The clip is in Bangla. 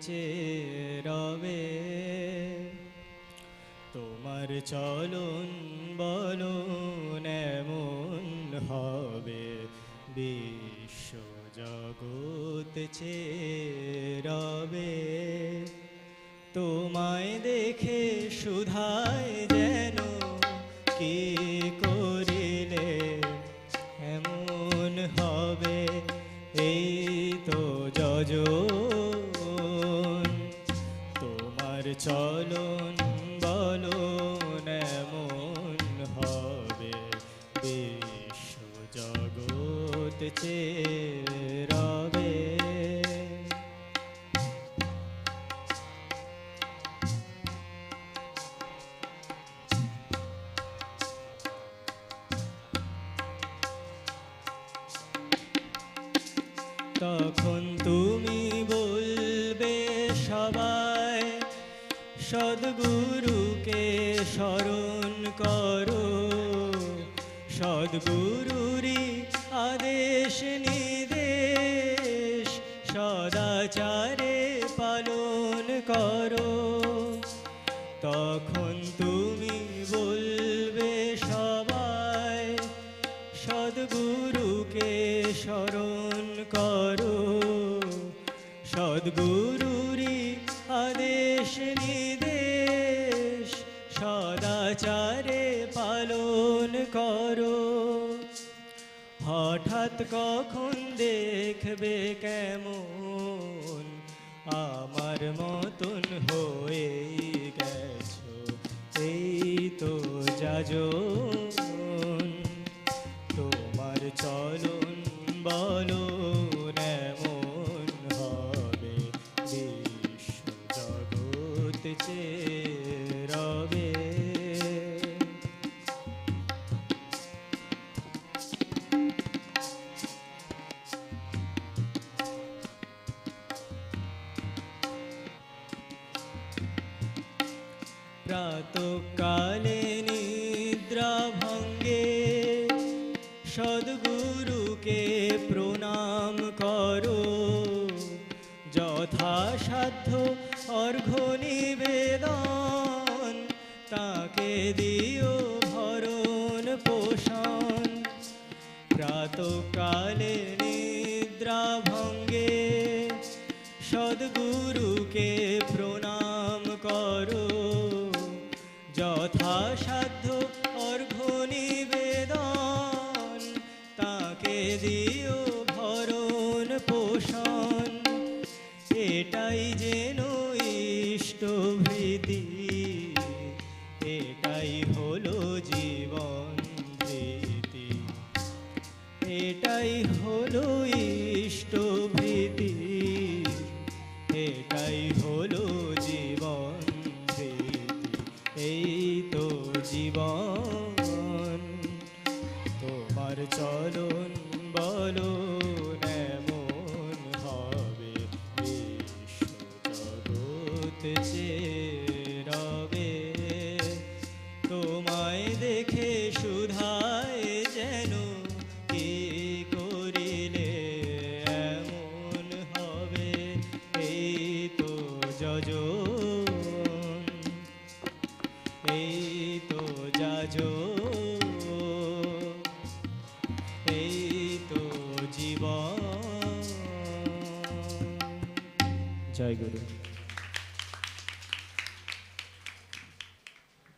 চেয়ে রবে তোমার চলন বলুন এমন হবে, বিশ্ব জগৎ রবে তোমায় দেখে সুধায় যেন কি করিলে চলন বলন এমন হবে। বিশ্ব জগৎ চেয়ে রবে। তখন তুমি সদ্গুরুকে স্মরণ করো। সদ্গুরুরই আদেশ নির্দেশ সদাচারে পালন করো। তখন তুমি বলবে সবাই, সদ্গুরুকে স্মরণ করো। সদ্গুরুরই আদেশ নির্দেশ সদাচারে পালন করো। হঠাৎ কখন দেখবে কেমন? আমার মতন হয়ে গেছো। এই তো যাজন প্রাতকালে নিদ্রা ভঙ্গে সদ্গুরুকে প্রণাম করো যথাসাধ্য অর্ঘ্য নিবেদন তাকে দিও ভরণ পোষণ। প্রাতকালে নিদ্রা যথাসাধ্য অর্ঘ্য নিবেদন, তাকে দিও ভরণ পোষণ। এটাই যেন ইষ্টভৃতি, এটাই হলো জীবন ভীতি এটাই হলো ইষ্টভৃতি, এটাই হলো জীবন চলন বলো এমন হবে বিশ্ব জগৎ চেয়ে রবে। তোমায় দেখে সুধায় যেন কি করিলে এমন হবে? এই তো যজন, এই তো যাজো जय गुरु